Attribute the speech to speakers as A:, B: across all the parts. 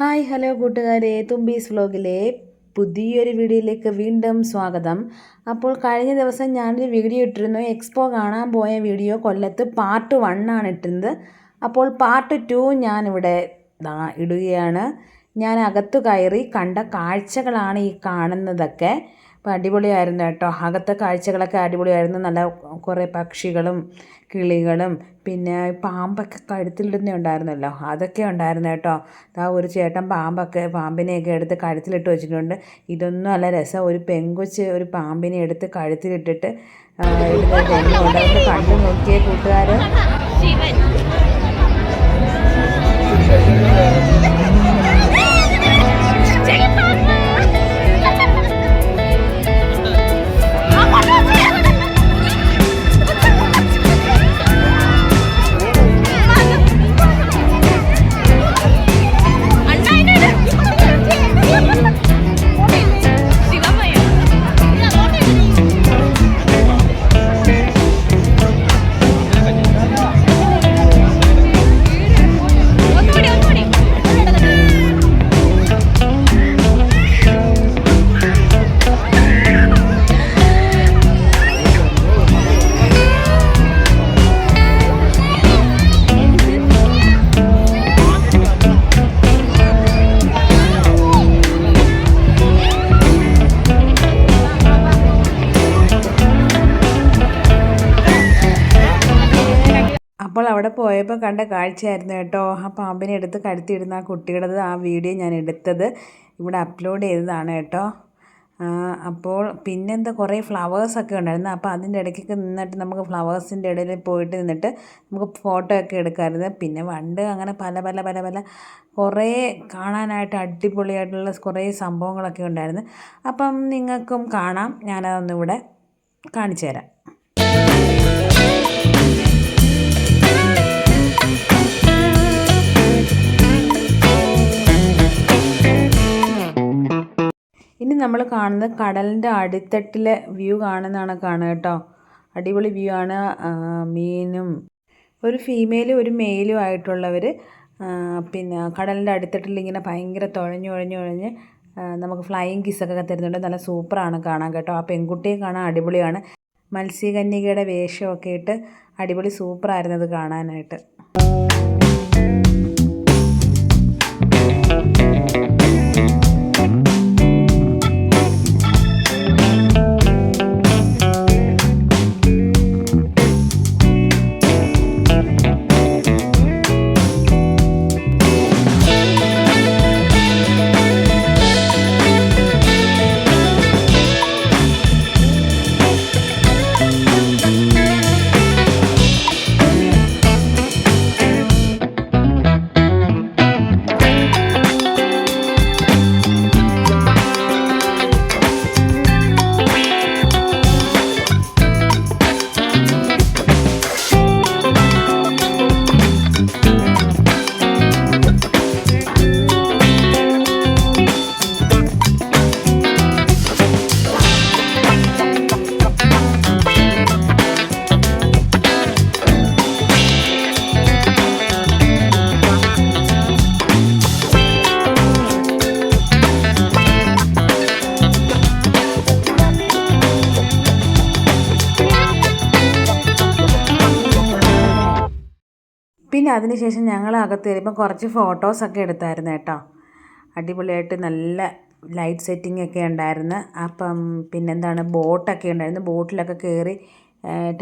A: Hi hello കൂട്ടുകാരെ. തുമ്പീസ് വ്ലോഗിലെ പുതിയൊരു വീഡിയോയിലേക്ക് വീണ്ടും സ്വാഗതം. അപ്പോൾ കഴിഞ്ഞ ദിവസം ഞാനൊരു വീഡിയോ ഇട്ടിരുന്നു. എക്സ്പോ കാണാൻ പോയ വീഡിയോ കൊല്ലത്ത് പാർട്ട് വൺ ആണ് ഇട്ടിരുന്നത്. അപ്പോൾ പാർട്ട് ടു ഞാനിവിടെ ഇടുകയാണ്. ഞാൻ അകത്തു കയറി കണ്ട കാഴ്ചകളാണ് ഈ കാണുന്നതൊക്കെ. അപ്പോൾ അടിപൊളിയായിരുന്നു കേട്ടോ. അകത്തെ കാഴ്ചകളൊക്കെ അടിപൊളിയായിരുന്നു. നല്ല കുറേ പക്ഷികളും കിളികളും പിന്നെ പാമ്പൊക്കെ കഴുത്തിലിടുന്ന ഉണ്ടായിരുന്നല്ലോ. അതൊക്കെ ഉണ്ടായിരുന്നു കേട്ടോ. ആ ഒരു ചേട്ടൻ പാമ്പൊക്കെ പാമ്പിനെയൊക്കെ എടുത്ത് കഴുത്തിലിട്ട് വെച്ചിട്ടുണ്ട്. ഇതൊന്നും അല്ല രസം. ഒരു പെങ്കൊച്ച് ഒരു പാമ്പിനെ എടുത്ത് കഴുത്തിലിട്ടിട്ട് കണ്ടു നോക്കിയ കൂട്ടുകാർ അപ്പോൾ അവിടെ പോയപ്പോൾ കണ്ട കാഴ്ചയായിരുന്നു കേട്ടോ. ആ പാമ്പിനെ എടുത്ത് കഴുത്തിയിടുന്ന ആ കുട്ടിയുടേത് ആ വീഡിയോ ഞാൻ എടുത്തത്. ഇവിടെ അപ്ലോഡ് ചെയ്തതാണ് കേട്ടോ. അപ്പോൾ പിന്നെന്താ കുറേ ഫ്ലവേഴ്സൊക്കെ ഉണ്ടായിരുന്നു. അപ്പോൾ അതിന്റെ ഇടയ്ക്കൊക്കെ നിന്നിട്ട് നമുക്ക് ഫ്ലവേഴ്സിന്റെ ഇടയിൽ പോയിട്ട് നിന്നിട്ട് നമുക്ക് ഫോട്ടോ ഒക്കെ എടുക്കാമായിരുന്നു. പിന്നെ വണ്ട് അങ്ങനെ പല പല പല പല കുറേ കാണാനായിട്ട് അടിപൊളിയായിട്ടുള്ള കുറേ സംഭവങ്ങളൊക്കെ ഉണ്ടായിരുന്നു. അപ്പം നിങ്ങൾക്കും കാണാം. ഞാനതൊന്നിവിടെ കാണിച്ചു തരാം. നമ്മൾ കാണുന്നത് കടലിന്റെ അടിത്തട്ടിലെ വ്യൂ കാണുന്നതാണ് കാണുക കേട്ടോ. അടിപൊളി വ്യൂ ആണ്. മീനും ഒരു ഫീമെയിലും ഒരു മെയിലും ആയിട്ടുള്ളവർ പിന്നെ കടലിന്റെ അടിത്തട്ടിൽ ഇങ്ങനെ ഭയങ്കര തുഴഞ്ഞു തുഴഞ്ഞ് ആ, നമുക്ക് ഫ്ലൈയിങ് കിസ്സൊക്കെ തരുന്നുണ്ട്. നല്ല സൂപ്പറാണ് കാണാൻ കേട്ടോ. ആ പെൺകുട്ടിയെ കാണാൻ അടിപൊളിയാണ്. മത്സ്യകന്യകയുടെ വേഷമൊക്കെ ഇട്ട് അടിപൊളി സൂപ്പറായിരുന്നു അത് കാണാനായിട്ട്. പിന്നെ അതിനുശേഷം ഞങ്ങൾ അകത്ത് കയറിയപ്പോൾ കുറച്ച് ഫോട്ടോസൊക്കെ എടുത്തായിരുന്നു കേട്ടോ. അടിപൊളിയായിട്ട് നല്ല ലൈറ്റ് സെറ്റിംഗ് ഒക്കെ ഉണ്ടായിരുന്നു. അപ്പം പിന്നെന്താണ് ബോട്ടൊക്കെ ഉണ്ടായിരുന്നു. ബോട്ടിലൊക്കെ കയറി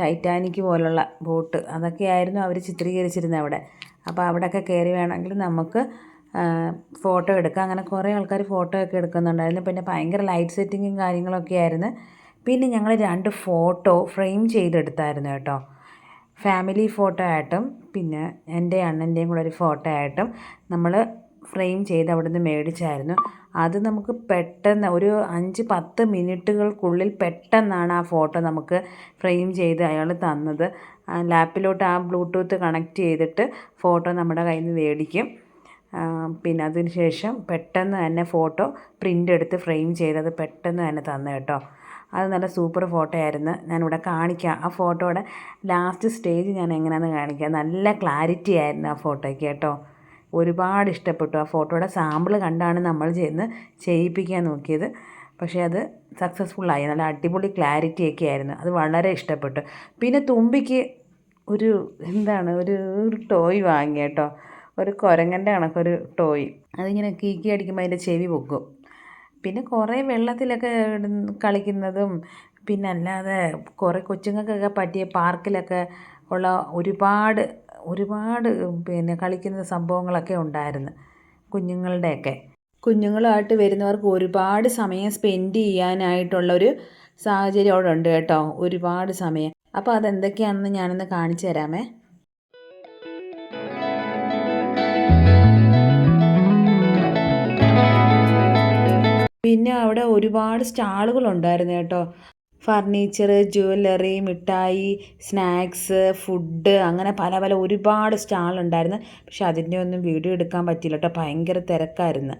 A: ടൈറ്റാനിക് പോലുള്ള ബോട്ട് അതൊക്കെയായിരുന്നു അവർ ചിത്രീകരിച്ചിരുന്നത് അവിടെ. അപ്പോൾ അവിടെയൊക്കെ കയറി വേണമെങ്കിൽ നമുക്ക് ഫോട്ടോ എടുക്കാം. അങ്ങനെ കുറേ ആൾക്കാർ ഫോട്ടോ ഒക്കെ എടുക്കുന്നുണ്ടായിരുന്നു. പിന്നെ ഭയങ്കര ലൈറ്റ് സെറ്റിങ്ങും കാര്യങ്ങളൊക്കെ ആയിരുന്നു. പിന്നെ ഞങ്ങൾ രണ്ട് ഫോട്ടോ ഫ്രെയിം ചെയ്തെടുത്തായിരുന്നു കേട്ടോ. ഫാമിലി ഫോട്ടോ ആയിട്ടും പിന്നെ എന്റെ അണ്ണന്റെയും കൂടെ ഒരു ഫോട്ടോ ആയിട്ടും നമ്മൾ ഫ്രെയിം ചെയ്ത് അവിടെ നിന്ന് മേടിച്ചായിരുന്നു. അത് നമുക്ക് പെട്ടെന്ന് ഒരു അഞ്ച് പത്ത് മിനിറ്റുകൾക്കുള്ളിൽ പെട്ടെന്നാണ് ആ ഫോട്ടോ നമുക്ക് ഫ്രെയിം ചെയ്ത് അയാൾ തന്നത്. ലാപ്പിലോട്ട് ആ ബ്ലൂടൂത്ത് കണക്ട് ചെയ്തിട്ട് ഫോട്ടോ നമ്മുടെ കയ്യിൽ നിന്ന് മേടിക്കും പിന്നെ അതിന് ശേഷം പെട്ടെന്ന് തന്നെ ഫോട്ടോ പ്രിന്റ് എടുത്ത് ഫ്രെയിം ചെയ്തത് പെട്ടെന്ന് തന്നെ തന്നു കേട്ടോ. അത് നല്ല സൂപ്പർ ഫോട്ടോ ആയിരുന്നു ഞാനിവിടെ കാണിക്കാം. ആ ഫോട്ടോയുടെ ലാസ്റ്റ് സ്റ്റേജ് ഞാൻ എങ്ങനെയാണെന്ന് കാണിക്കാം. നല്ല ക്ലാരിറ്റി ആയിരുന്നു ആ ഫോട്ടോയ്ക്ക് കേട്ടോ. ഒരുപാട് ഇഷ്ടപ്പെട്ടു. ആ ഫോട്ടോയുടെ സാമ്പിൾ കണ്ടാണ് നമ്മൾ ചെന്ന് ചെയ്യിപ്പിക്കാൻ നോക്കിയത്. പക്ഷേ അത് സക്സസ്ഫുള്ളായി നല്ല അടിപൊളി ക്ലാരിറ്റി ഒക്കെ ആയിരുന്നു. അത് വളരെ ഇഷ്ടപ്പെട്ടു. പിന്നെ തുമ്പിക്ക് ഒരു എന്താണ്? ഒരു ടോയ് വാങ്ങി കേട്ടോ. ഒരു കുരങ്ങന്റെ കണക്കൊരു ടോയ് അതിങ്ങനെ കീക്കി അടിക്കുമ്പോൾ അതിന്റെ ചെവി പൊക്കും. പിന്നെ കുറേ വെള്ളത്തിലൊക്കെ കളിക്കുന്നതും പിന്നെ അല്ലാതെ കുറേ കൊച്ചുങ്ങൾക്കൊക്കെ പറ്റിയ പാർക്കിലൊക്കെ ഉള്ള ഒരുപാട് ഒരുപാട് പിന്നെ കളിക്കുന്ന സംഭവങ്ങളൊക്കെ ഉണ്ടായിരുന്നു കുഞ്ഞുങ്ങളുടെയൊക്കെ. കുഞ്ഞുങ്ങളുമായിട്ട് വരുന്നവർക്ക് ഒരുപാട് സമയം സ്പെൻഡ് ചെയ്യാനായിട്ടുള്ളൊരു സാഹചര്യം അവിടെ ഉണ്ട് കേട്ടോ ഒരുപാട് സമയം. അപ്പോൾ അതെന്തൊക്കെയാണെന്ന് ഞാനൊന്ന് കാണിച്ചു തരാമേ. പിന്നെ അവിടെ ഒരുപാട് സ്റ്റാളുകൾ ഉണ്ടായിരുന്നു കേട്ടോ. ഫർണിച്ചർ ജ്വല്ലറി മിഠായി സ്നാക്സ് ഫുഡ് അങ്ങനെ പല പല ഒരുപാട് സ്റ്റാളുണ്ടായിരുന്നു. പക്ഷെ അതിന്റെ ഒന്നും വീഡിയോ എടുക്കാൻ പറ്റില്ല കേട്ടോ. ഭയങ്കര തിരക്കായിരുന്നു.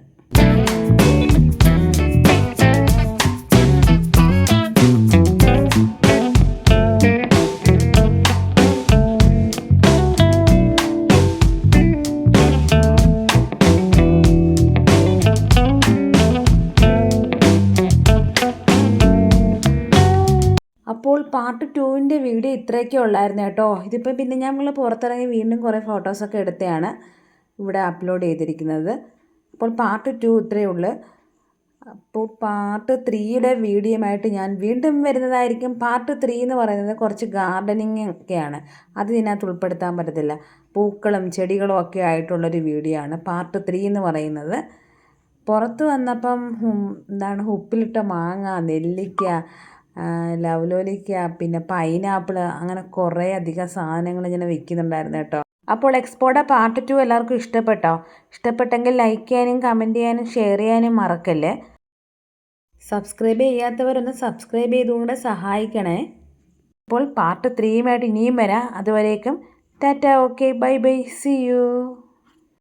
A: അപ്പോൾ പാർട്ട് ടുവിന്റെ വീഡിയോ ഇത്രയൊക്കെ ഉള്ളായിരുന്നു കേട്ടോ. ഇതിപ്പോൾ പിന്നെ ഞങ്ങൾ പുറത്തിറങ്ങി വീണ്ടും കുറേ ഫോട്ടോസൊക്കെ എടുത്തതാണ് ഇവിടെ അപ്ലോഡ് ചെയ്തിരിക്കുന്നത്. അപ്പോൾ പാർട്ട് ടു ഇത്രയേ ഉള്ളൂ. അപ്പോൾ പാർട്ട് ത്രീയുടെ വീഡിയോയുമായിട്ട് ഞാൻ വീണ്ടും വരുന്നതായിരിക്കും. പാർട്ട് ത്രീ എന്ന് പറയുന്നത് കുറച്ച് ഗാർഡനിങ് ഒക്കെയാണ്. അത് ഇതിനകത്ത് ഉൾപ്പെടുത്താൻ പറ്റത്തില്ല. പൂക്കളും ചെടികളും ഒക്കെ ആയിട്ടുള്ളൊരു വീഡിയോ ആണ് പാർട്ട് ത്രീ എന്ന് പറയുന്നത്. പുറത്ത് വന്നപ്പം എന്താണ് ഉപ്പിലിട്ട മാങ്ങ നെല്ലിക്ക ലവലോലിക്ക പിന്നെ പൈനാപ്പിൾ അങ്ങനെ കുറേ അധികം സാധനങ്ങൾ ഇങ്ങനെ വിൽക്കുന്നുണ്ടായിരുന്നു കേട്ടോ. അപ്പോൾ എക്സ്പോയുടെ പാർട്ട് ടു എല്ലാവർക്കും ഇഷ്ടപ്പെട്ടോ? ഇഷ്ടപ്പെട്ടെങ്കിൽ ലൈക്ക് ചെയ്യാനും കമന്റ് ചെയ്യാനും ഷെയർ ചെയ്യാനും മറക്കല്ലേ? സബ്സ്ക്രൈബ് ചെയ്യാത്തവരൊന്ന് സബ്സ്ക്രൈബ് ചെയ്തുകൊണ്ട് സഹായിക്കണേ. അപ്പോൾ പാർട്ട് ത്രീയുമായിട്ട് ഇനിയും വരാം. അതുവരേക്കും tata okay bye bye see you